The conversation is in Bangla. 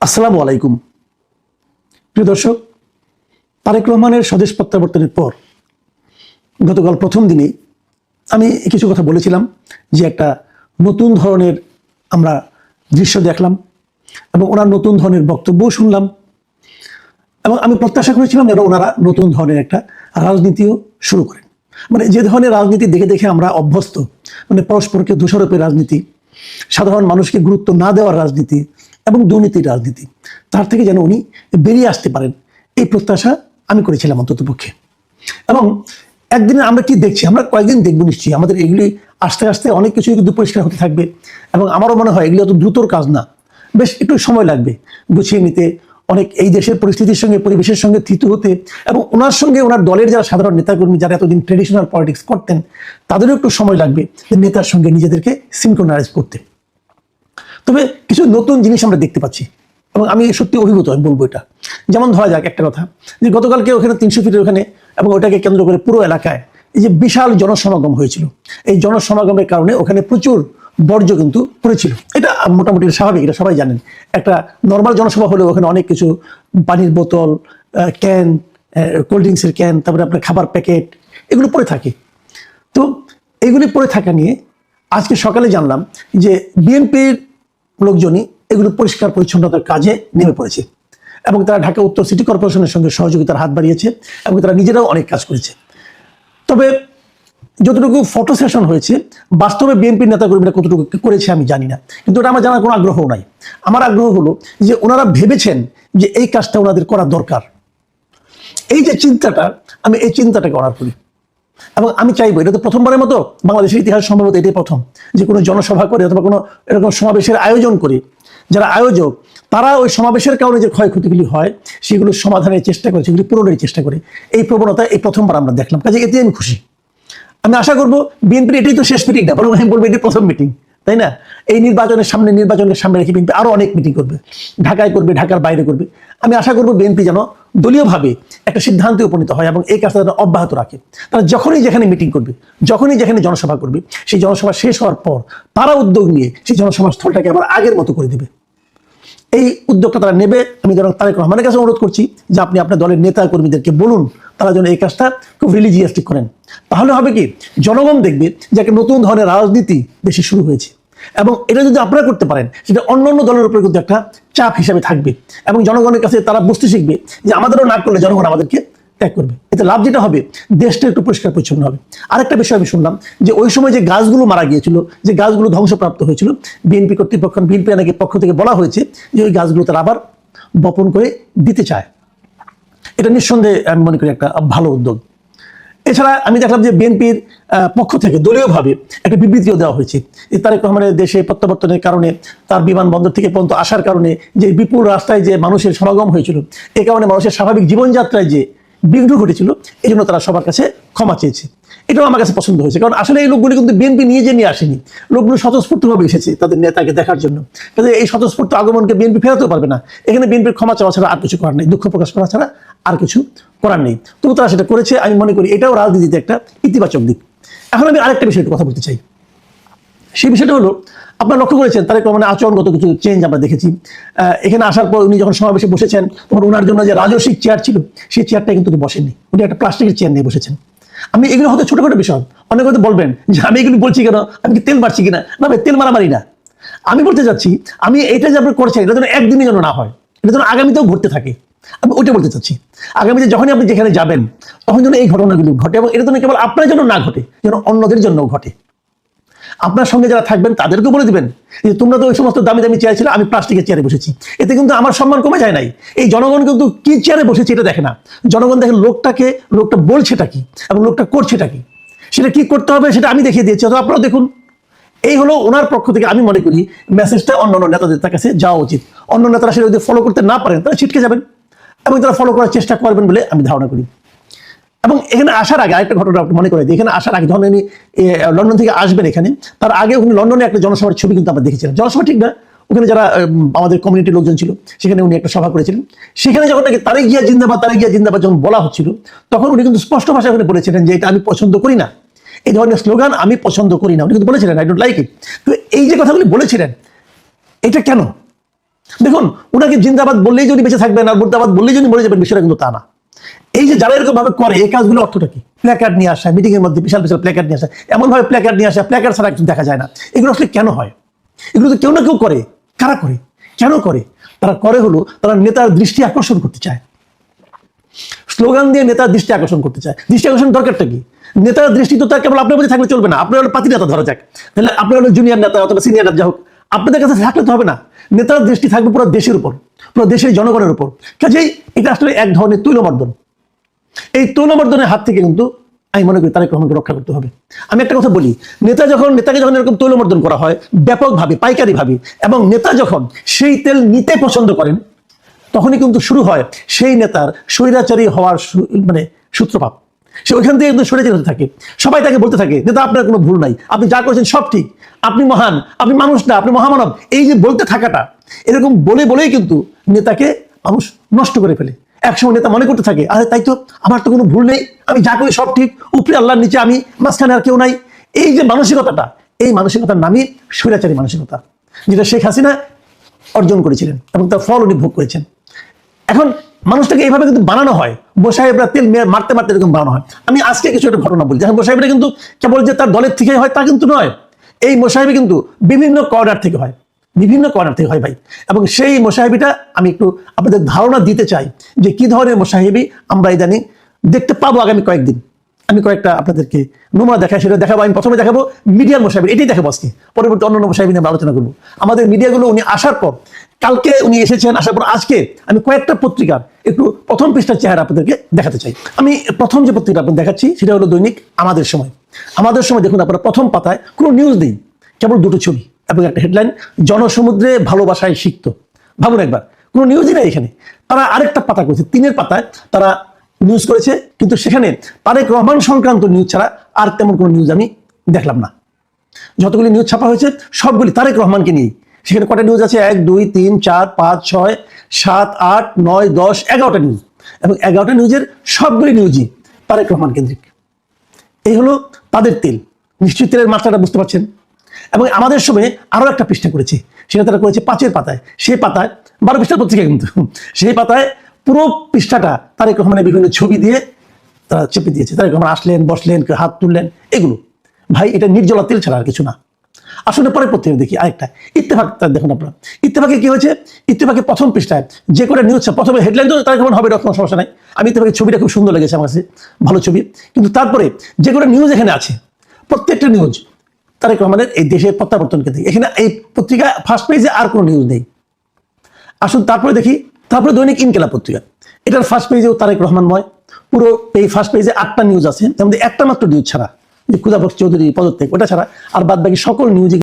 আসসালামু আলাইকুম। প্রিয় দর্শক, তারেক রহমানের স্বদেশ প্রত্যাবর্তনের পর গতকাল প্রথম দিনেই আমি কিছু কথা বলেছিলাম যে একটা নতুন ধরনের আমরা দৃশ্য দেখলাম এবং ওনার নতুন ধরনের বক্তব্যও শুনলাম এবং আমি প্রত্যাশা করেছিলাম যেন ওনারা নতুন ধরনের একটা রাজনীতিও শুরু করেন। মানে যে ধরনের রাজনীতি দেখে দেখে আমরা অভ্যস্ত মানে পরস্পরকে দোষারোপের রাজনীতি, সাধারণ মানুষকে গুরুত্ব না দেওয়ার রাজনীতি এবং দুর্নীতির রাজনীতি। তার থেকে যেন উনি বেরিয়ে আসতে পারেন। এই প্রত্যাশা আমি করেছিলাম অন্তত পক্ষে। এবং একদিনে আমরা কি দেখছি? আমরা কয়েকদিন দেখব নিশ্চয়ই। আমাদের এগুলি আস্তে আস্তে অনেক কিছুই কিন্তু পরিষ্কার হতে থাকবে। এবং আমারও মনে হয় এগুলি অত দ্রুতর কাজ না। বেশ একটু সময় লাগবে গুছিয়ে নিতে। অনেক এই দেশের পরিস্থিতির সঙ্গে, পরিবেশের সঙ্গে থিত হতে এবং ওনার সঙ্গে ওনার দলের যারা সাধারণ নেতাকর্মী যারা এতদিন ট্রেডিশনাল পলিটিক্স করতেন, তাদেরও একটু সময় লাগবে নেতার সঙ্গে নিজেদেরকে সিনক্রোনাইজ করতে। তবে কিছু নতুন জিনিস আমরা দেখতে পাচ্ছি। এবং আমি সত্যি অভিভূত, আমি বলব এটা। যেমন ধরা যাক একটা কথা, যে গতকালকে ওখানে তিনশো ফিটের ওখানে এবং ওটাকে কেন্দ্র করে পুরো এলাকায় এই যে বিশাল জনসমাগম হয়েছিল। এই জনসমাগমের কারণে ওখানে প্রচুর বর্জ্য কিন্তু পড়েছিল। এটা মোটামুটি স্বাভাবিক, এটা সবাই জানেন। একটা নর্মাল জনসভা হলেও ওখানে অনেক কিছু, পানির বোতল ক্যান কোল্ড ড্রিঙ্কসের ক্যান তারপরে আপনার খাবার প্যাকেট এগুলো পড়ে থাকে। তো এগুলি পড়ে থাকা নিয়ে আজকে সকালে জানলাম যে বিএনপির লোকজনই এগুলো পরিষ্কার পরিচ্ছন্নতার কাজে নেমে পড়েছে এবং তারা ঢাকা উত্তর সিটি কর্পোরেশনের সঙ্গে সহযোগিতার হাত বাড়িয়েছে এবং তারা নিজেরাও অনেক কাজ করেছে। তবে যতটুকু ফটো সেশন হয়েছে, বাস্তবে বিএনপির নেতাকর্মীরা কতটুকু করেছে আমি জানি না। কিন্তু ওটা আমার জানার কোনো আগ্রহ নাই। আমার আগ্রহ হলো যে ওনারা ভেবেছেন যে এই কাজটা ওনাদের করা দরকার। এই যে চিন্তাটা, আমি এই চিন্তাটাকে অনার করি। এবং আমি চাইব, এটা তো প্রথমবারের মতো বাংলাদেশের ইতিহাস সম্ভবত এটাই প্রথম, যে কোনো জনসভা করে অথবা কোনো এরকম সমাবেশের আয়োজন করে, যারা আয়োজক, তারা ওই সমাবেশের কারণে যে ক্ষয়ক্ষতিগুলি হয়, সেগুলো সমাধানের চেষ্টা করে, সেগুলি পূরণের চেষ্টা করে। এই প্রবণতা এই প্রথমবার আমরা দেখলাম, কাজে এতে আমি খুশি। আমি আশা করব, বিএনপির এটাই তো শেষ মিটিং না, বরং আমি বলব এটি প্রথম মিটিং তাই না? এই নির্বাচনের সামনে নির্বাচনের সামনে রেখে বিএনপি আরও অনেক মিটিং করবে। ঢাকায় করবে, ঢাকার বাইরে করবে। আমি আশা করব বিএনপি যেন দলীয়ভাবে একটা সিদ্ধান্তে উপনীত হয় এবং এই কাজটা যেন অব্যাহত রাখে। তারা যখনই যেখানে মিটিং করবে, যখনই যেখানে জনসভা করবে, সেই জনসভা শেষ হওয়ার পর তারা উদ্যোগ নিয়ে সেই জনসভা স্থলটাকে আবার আগের মতো করে দেবে। এই উদ্যোগটা তারা নেবে। আমি যেন তারেক রহমানের কাছে অনুরোধ করছি যে আপনি আপনার দলের নেতা কর্মীদেরকে বলুন, তারা যেন এই কাজটা খুব রিলিজিয়াসলি করেন। তাহলে হবে কি? জনগণ দেখবে যে একটা নতুন ধরনের রাজনীতি দেশে শুরু হয়েছে। এবং এটা যদি আপনারা করতে পারেন, সেটা অন্য অন্য দলের উপরে কিন্তু একটা চাপ হিসাবে থাকবে এবং জনগণের কাছে তারা বুঝতে শিখবে যে আমাদেরও না করলে জনগণ আমাদেরকে ত্যাগ করবে। এতে লাভ যেটা হবে, দেশটা একটু পরিষ্কার পরিচ্ছন্ন হবে। আরেকটা বিষয় আমি শুনলাম যে ওই সময় যে গাছগুলো মারা গিয়েছিল, যে গাছগুলো ধ্বংসপ্রাপ্ত হয়েছিল, বিএনপি কর্তৃপক্ষ, বিএনপি নাকি পক্ষ থেকে বলা হয়েছে যে ওই গাছগুলো তারা আবার বপন করে দিতে চায়। এটা নিঃসন্দেহে আমি মনে করি একটা ভালো উদ্যোগ। এছাড়া আমি দেখলাম যে বিএনপির পক্ষ থেকে দলীয়ভাবে একটা বিবৃতিও দেওয়া হয়েছে। যে তারেক রহমানের দেশে প্রত্যাবর্তনের কারণে তার বিমানবন্দর থেকে পর্যন্ত আসার কারণে যে বিপুল রাস্তায় যে মানুষের সমাগম হয়েছিল, এ কারণে মানুষের স্বাভাবিক জীবনযাত্রায় যে বিঘ্ন ঘটেছিল এই জন্য তারা সবার কাছে ক্ষমা চেয়েছে। এটাও আমার কাছে পছন্দ হয়েছে, কারণ আসলে এই লোকগুলি কিন্তু বিএনপি নিয়ে যে নিয়ে আসেনি, লোকগুলো স্বতঃস্ফূর্তভাবে এসেছে তাদের নেতাকে দেখার জন্য। কাজে এই স্বতঃস্ফূর্ত আগমনকে বিএনপি ফেরাতেও পারবে না। এখানে বিএনপির ক্ষমা চাওয়া ছাড়া আর কিছু করার নেই, দুঃখ প্রকাশ করা ছাড়া আর কিছু করার নেই। তবু তারা সেটা করেছে, আমি মনে করি এটাও রাজনীতিতে একটা ইতিবাচক দিক। এখন আমি আরেকটা বিষয়ে কথা বলতে চাই। সেই বিষয়টা হলো আপনারা লক্ষ্য করেছেন, তারেক রহমানের আচরণগত কিছু চেঞ্জ আমরা দেখেছি। এখানে আসার পর উনি যখন সমাবেশে বসেছেন, তখন ওনার জন্য যে রাজস্বিক চেয়ার ছিল, সেই চেয়ারটা কিন্তু বসেননি। উনি একটা প্লাস্টিকের চেয়ার নিয়ে বসেছেন। আমি এগুলো হয়তো ছোটখাটো বিষয়, অনেক হয়তো বলবেন যে আমি এগুলো বলছি কেন, আমি কি তেল মারছি কিনা? না ভাই, তেল মারামারি না। আমি বলতে চাচ্ছি, আমি এটা যে আপনি করছেন, এটা যেন একদিনই যেন না হয়, এটা যেন আগামীতেও ঘটতে থাকে। আমি ওইটা বলতে চাচ্ছি, আগামীতে যখনই আপনি যেখানে যাবেন, তখন যেন এই ঘটনাগুলো ঘটে, এবং এটা যেন কেবল আপনার জন্য না ঘটে, যেন অন্যদের জন্যও ঘটে। আপনার সঙ্গে যারা থাকবেন, তাদেরকেও বলে দিবেন যে তোমরা তো ওই সমস্ত দামি দামি চেয়ার ছিল, আমি প্লাস্টিকের চেয়ারে বসেছি। এতে কিন্তু আমার সম্মান কমে যায় নাই। এই জনগণ কিন্তু কি চেয়ারে বসেছে এটা দেখে না। জনগণ দেখে লোকটাকে, লোকটা বলছেটা কি এবং লোকটা করছেটা কি? সেটা কি করতে হবে সেটা আমি দেখিয়ে দিয়েছি। অথবা আপনারা দেখুন। এই হলো ওনার পক্ষ থেকে আমি মনে করি মেসেজটা অন্য অন্য নেতাদের কাছে যাওয়া উচিত। অন্য নেতারা সেটা যদি ফলো করতে না পারেন, তারা ছিটকে যাবেন এবং তারা ফলো করার চেষ্টা করবেন বলে আমি ধারণা করি। এবং এখানে আসার আগে আরেকটা ঘটনা মনে করে এখানে আসার আগে যখন উনি লন্ডন থেকে আসবেন এখানে, তার আগে উনি লন্ডনে একটা জনসভার ছবি কিন্তু আমরা দেখেছিলাম। জনসভা ঠিক না, ওখানে যারা আমাদের কমিউনিটির লোকজন ছিল, সেখানে উনি একটা সভা করেছিলেন। সেখানে যখন নাকি তারে গিয়া জিন্দাবাদ তারে গিয়া জিন্দাবাদ যখন বলা হচ্ছিল, তখন উনি কিন্তু স্পষ্ট ভাষায় ওখানে বলেছিলেন যে এটা আমি পছন্দ করি না। এই ধরনের স্লোগান আমি পছন্দ করি না। উনি কিন্তু বলেছিলেন আই ডোন্ট লাইক ইট তো এই যে কথাগুলি বলেছিলেন, এটা কেন? দেখুন ওনাকে জিন্দাবাদ বললেই যদি বেঁচে থাকবেন, আর মুর্দাবাদ বললেই যদি মরে যাবেন, বিষয়টা কিন্তু তা না। এই যে যারা এরকম ভাবে করে, এই কাজগুলো অর্থটা কি? প্ল্যাকার্ড নিয়ে আসা মিটিং এর মধ্যে বিশাল বিশাল প্ল্যাকার্ড নিয়ে আসা এমন ভাবে প্ল্যাকার্ড নিয়ে আসা প্ল্যাকার্ড ছাড়া কিছু দেখা যায় না। এগুলো আসলে কেন হয়? এগুলো তো কেউ না কেউ করে। কারা করে? কেন করে? তারা করে হলো, তারা নেতার দৃষ্টি আকর্ষণ করতে চায়। স্লোগান দিয়ে নেতার দৃষ্টি আকর্ষণ করতে চায়। দৃষ্টি আকর্ষণ দরকারটা কি? নেতার দৃষ্টি তো তার কেবল আপনার মধ্যে থাকলে চলবে না। আপনার হলো পাতি নেতা ধরা যাক। তাহলে আপনার হলো জুনিয়র নেতা অথবা সিনিয়র নেতা যা হোক। আপনাদের কাছে থাকলে তো হবে না। নেতার দৃষ্টি থাকবে পুরো দেশের উপর, পুরো দেশের জনগণের উপর। কাজেই এটা আসলে এক ধরনের তৈলমর্দন এই তৈলমর্দনের হাত থেকে কিন্তু আমি মনে করি তারেক রহমানকে রক্ষা করতে হবে। আমি একটা কথা বলি, নেতা যখন, নেতাকে যখন এরকম তৈলমর্দন করা হয়, ব্যাপকভাবে, পাইকারিভাবে, এবং নেতা যখন সেই তেল নিতে পছন্দ করেন, তখনই কিন্তু শুরু হয় সেই নেতার স্বৈরাচারী হওয়ার মানে সূত্রপাত। সে ওইখান থেকে কিন্তু স্বৈরাচারী হতে থাকে। সবাই তাকে বলতে থাকে, নেতা, আপনার কোনো ভুল নাই। আপনি যা করেছেন সব ঠিক। আপনি মহান, আপনি মানুষ না, আপনি মহামানব। এই যে বলতে থাকাটা, এরকম বলে বলেই কিন্তু নেতাকে মানুষ নষ্ট করে ফেলে। একসময় নেতা মনে করতে থাকে। আরে তাই তো আমার তো কোনো ভুল নেই, আমি যা করি সব ঠিক, উপরে আল্লাহর নিচে আমি, মাঝখানে আর কেউ নাই। এই যে মানসিকতাটা, এই মানসিকতার নামই স্বৈরাচারী মানসিকতা, যেটা শেখ হাসিনা অর্জন করেছিলেন এবং তার ফল উনি ভোগ করেছেন। এখন মানুষটাকে এইভাবে কিন্তু বানানো হয় মোসাহেবরা তেল মে- মারতে মারতে এরকম বানানো হয়। আমি আজকে কিছু একটা ঘটনা বলি। দেখেন মোসাহেবরা কিন্তু কেবল যে তার দলের থেকে হয় তা কিন্তু নয়, এই মোসাহেবি কিন্তু বিভিন্ন কর্নার থেকে হয়। বিভিন্ন কর্নার থেকে হয় ভাই। এবং সেই মোসাহেবিটা আমি একটু আপনাদের ধারণা দিতে চাই যে কি ধরনের মোসাহেবি আমরা ইদানিং দেখতে পাবো আগামী কয়েকদিন। আমি কয়েকটা আপনাদেরকে নমুনা দেখাই, সেটা দেখাবো, আমি প্রথমে দেখাবো মিডিয়ার মোসাহেবি, এটাই দেখাবো আজকে। পরবর্তী অন্য মোসাহেবি নিয়ে আমরা আলোচনা করব। আমাদের মিডিয়াগুলো উনি আসার পর, কালকে উনি এসেছেন, আসার পর আজকে আমি কয়েকটা পত্রিকার একটু প্রথম পৃষ্ঠার চেহারা আপনাদেরকে দেখাতে চাই। আমি প্রথম যে পত্রিকা আপনাদের দেখাচ্ছি, সেটা হলো দৈনিক আমাদের সময়। আমাদের সময় দেখুন আপনারা প্রথম পাতায় কোনো নিউজ নেই, কেবল দুটো ছবি। এবং একটা হেডলাইন জনসমুদ্রে ভালোবাসায় সিক্ত। ভাবুন একবার, কোনো নিউজই নাই এখানে। তারা আরেকটা পাতা করেছে, তিনের পাতায় তারা নিউজ করেছে, কিন্তু সেখানে তারেক রহমান সংক্রান্ত নিউজ ছাড়া আর তেমন কোনো নিউজ আমি দেখলাম না। যতগুলি নিউজ ছাপা হয়েছে, সবগুলি তারেক রহমানকে নিয়েই। সেখানে কটা নিউজ আছে? এক, দুই, তিন, চার, পাঁচ, ছয়, সাত, আট, নয়, দশ, এগারোটা নিউজ এবং এগারোটা নিউজের সবগুলি নিউজই তারেক রহমান কেন্দ্রিক। এই হলো তাদের তেল। নিশ্চয়ই তেলের মাত্রাটা বুঝতে পারছেন? এবং আমাদের সময় আরও একটা পৃষ্ঠা করেছে। সেটা তারা করেছে পাঁচের পাতায়। সেই পাতায়, বারো পৃষ্ঠার পত্রিকা কিন্তু। সেই পাতায় পুরো পৃষ্ঠাটা তারেক রহমানের বিভিন্ন ছবি দিয়ে তারা চেপে দিয়েছে। তারেক রহমান আসলেন, বসলেন, কেউ হাত তুললেন, এগুলো। ভাই, এটা নির্জলা তেল ছাড়া আর কিছু না। আসলে পরে পত্রিকা দেখি, আরেকটা। ইত্তেফাক তার দেখুন আপনারা। ইত্তেফাকে কি হয়েছে? ইত্তেফাকের প্রথম পৃষ্ঠায় যে করে নিউজ প্রথমে হেডলাইন তো তার কেমন হবে এরকম সমস্যা নাই। আমি ইত্তেফাকের ছবিটা খুব সুন্দর লেগেছে আমার কাছে, ভালো ছবি। কিন্তু তারপরে যে করে নিউজ এখানে আছে। প্রত্যেকটা নিউজ তারেক রহমানের এই দেশের প্রত্যাবর্তনকে দেখি। এখানে এই পত্রিকা ফার্স্ট পেজে আর কোনো নিউজ নেই। আসুন তারপরে দেখি, তারপরে দৈনিক ইনকেলা পত্রিকা। এটার ফার্স্ট পেজেও তারেক রহমানময়। পুরো এই ফার্স্ট পেজে আটটা নিউজ আছে। তার মধ্যে একটা মাত্র নিউজ ছাড়া যে ক্ষুদাবক চৌধুরী পদত্যাগ, ওটা ছাড়া আর বাদ বাকি সকল নিউজে